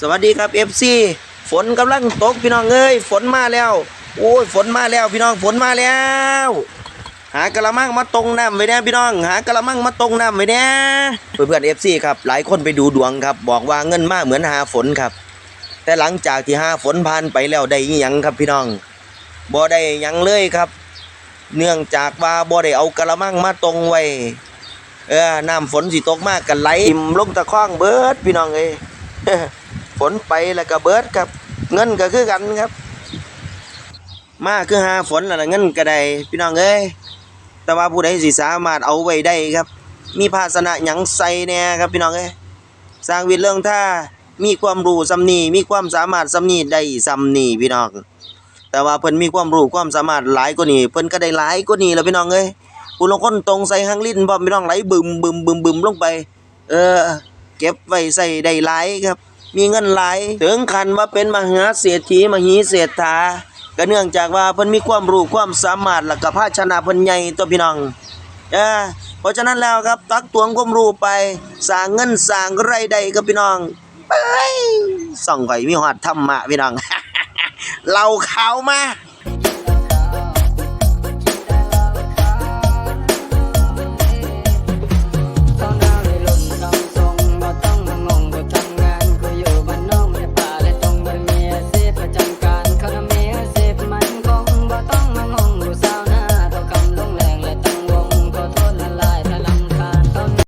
สวัสดีครับ FC ฝนกำลังตกพี่น้องเอ้ยฝนมาแล้ว โอ้ยฝนมาแล้วพี่น้องฝนมาแล้ว หากระมังมาตรงน้ำไว้แน่พี่น้อง หากระมังมาตรงน้ำไว้แน่เพื่อนเพื่อนเอฟซีครับหลายคนไปดูดวงครับ บอกว่าเงินมากเหมือนหาฝนครับ แต่หลังจากที่หาฝนผ่านไปแล้วได้ยังครับพี่น้องบ่ได้ยังเลยครับ เนื่องจากว่าบ่ได้เอากระมังมาตรงไว้เออน้ำฝนสิตกมากกันไหลอิ่มลงตะคองเบิดพี่น้องเอ้ย ฝนไปแล้วก็เบิดครับ เงินก็คือกันครับ มาคือหาฝนแล้วเงินก็ได้พี่น้องเอ้ยแต่ว่าผู้ใดสิสามารถเอาไว้ได้ครับ มีภาชนะหยังใส่แน่ครับพี่น้องเอ้ยสร้างวิทย์เรื่องท่ามีความรู้ซำนีมีความสามารถซำนีได้ซำนีพี่น้อง แต่ว่าเพิ่นมีความรู้ความสามารถหลายกว่านี้เพิ่นก็ได้หลายกว่านี้แล้วพี่น้องเอ้ยผู้ลงคนตรงใส่หางลิ้นพร้อมพี่น้องไหลบึมบึมบึมบึมลงไป เออ เก็บไว้ใส่ได้หลายครับ มีเงินหลายถึงขั้นว่าเป็นมหาเศรษฐีมหีเศรษฐาก็เนื่องจากว่าเพิ่นมีความรู้ความสามารถแล้วก็ภาชนะเพิ่นใหญ่ตัวพี่น้องเออเพราะฉะนั้นแล้วครับตักตวงความรู้ไปสร้างเงินสร้างรใดกับพี่น้องไปส่องข่อยมีหอดธรรมะพี่น้องเราเขามา